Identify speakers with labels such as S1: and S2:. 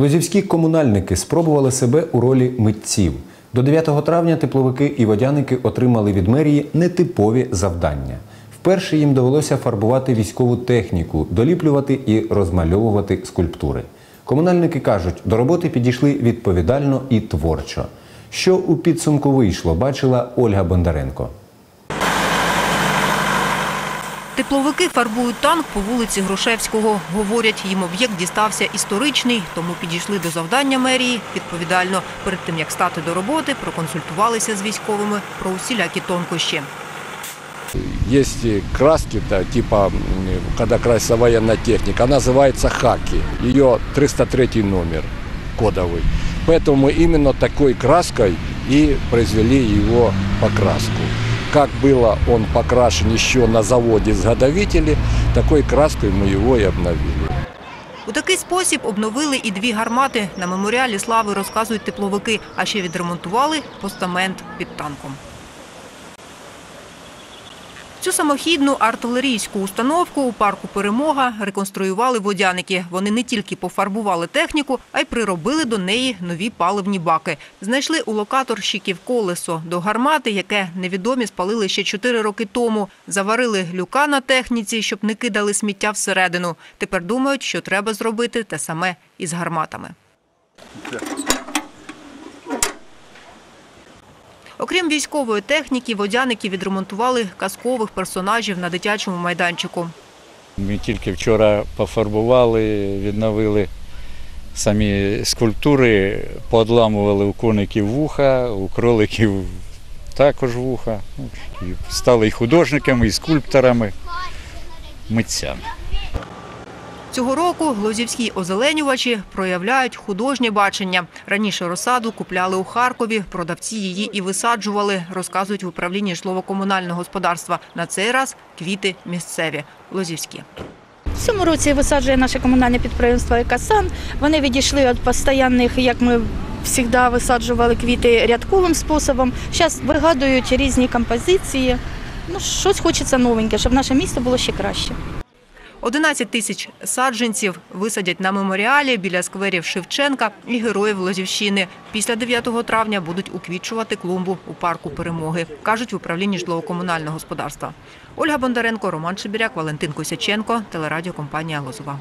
S1: Лозівські комунальники спробували себе у ролі митців. До 9 травня тепловики і водяники отримали від мерії нетипові завдання. Вперше їм довелося фарбувати військову техніку, доліплювати і розмальовувати скульптури. Комунальники кажуть, до роботи підійшли відповідально і творчо. Що у підсумку вийшло, бачила Ольга Бондаренко.
S2: Тепловики фарбують танк по вулиці Грушевського. Говорять, їм об'єкт дістався історичний, тому підійшли до завдання мерії відповідально. Перед тим як стати до роботи, проконсультувалися з військовими про усілякі тонкощі.
S3: Есть и краски, да, типа, м, когда красится военная техника, она называется хаки. Ее 303 номер кодовый. Поэтому мы именно такой краской и произвели его покраску. Как было он покрашен еще на заводе изготовители, такой краской мы его и обновили.
S2: У такий спосіб обновили і дві гармати. На меморіалі слави розказують тепловики, а ще відремонтували постамент під танком. Цю самохідну артилерійську установку у парку Перемога реконструювали водяники. Вони не тільки пофарбували техніку, а й приробили до неї нові паливні баки. Знайшли у локаторщиків колесо до гармати, яке невідомі спалили ще чотири роки тому. Заварили люка на техніці, щоб не кидали сміття всередину. Тепер думають, що треба зробити те саме із гарматами. Окрім військової техніки, водяники відремонтували казкових персонажів на дитячому майданчику.
S4: Ми тільки вчора пофарбували, відновили самі скульптури, поодламували у коників вуха, у кроликів також вуха. Ну, І стали і художниками, і скульпторами, митцями.
S2: Цього року глозівські озеленювачі проявляють художнє бачення. Раніше розсаду купляли у Харкові, продавці її і висаджували, розказують в управлінні житлово-комунального господарства. На цей раз квіти місцеві, лозівські.
S5: В цьому році висаджує наше комунальне підприємство «Екасан». Вони відійшли від постійних, як ми завжди висаджували квіти рядковим способом. Зараз вигадують різні композиції. Ну, щось хочеться новеньке, щоб наше місто було ще краще.
S2: 11 тисяч саджанців висадять на меморіалі біля скверів Шевченка і героїв Лозівщини. Після 9 травня будуть уквітчувати клумбу у парку Перемоги, кажуть в управлінні житлово-комунального господарства. Ольга Бондаренко, Роман Шибіряк, Валентин Косяченко, телерадіокомпанія Лозова.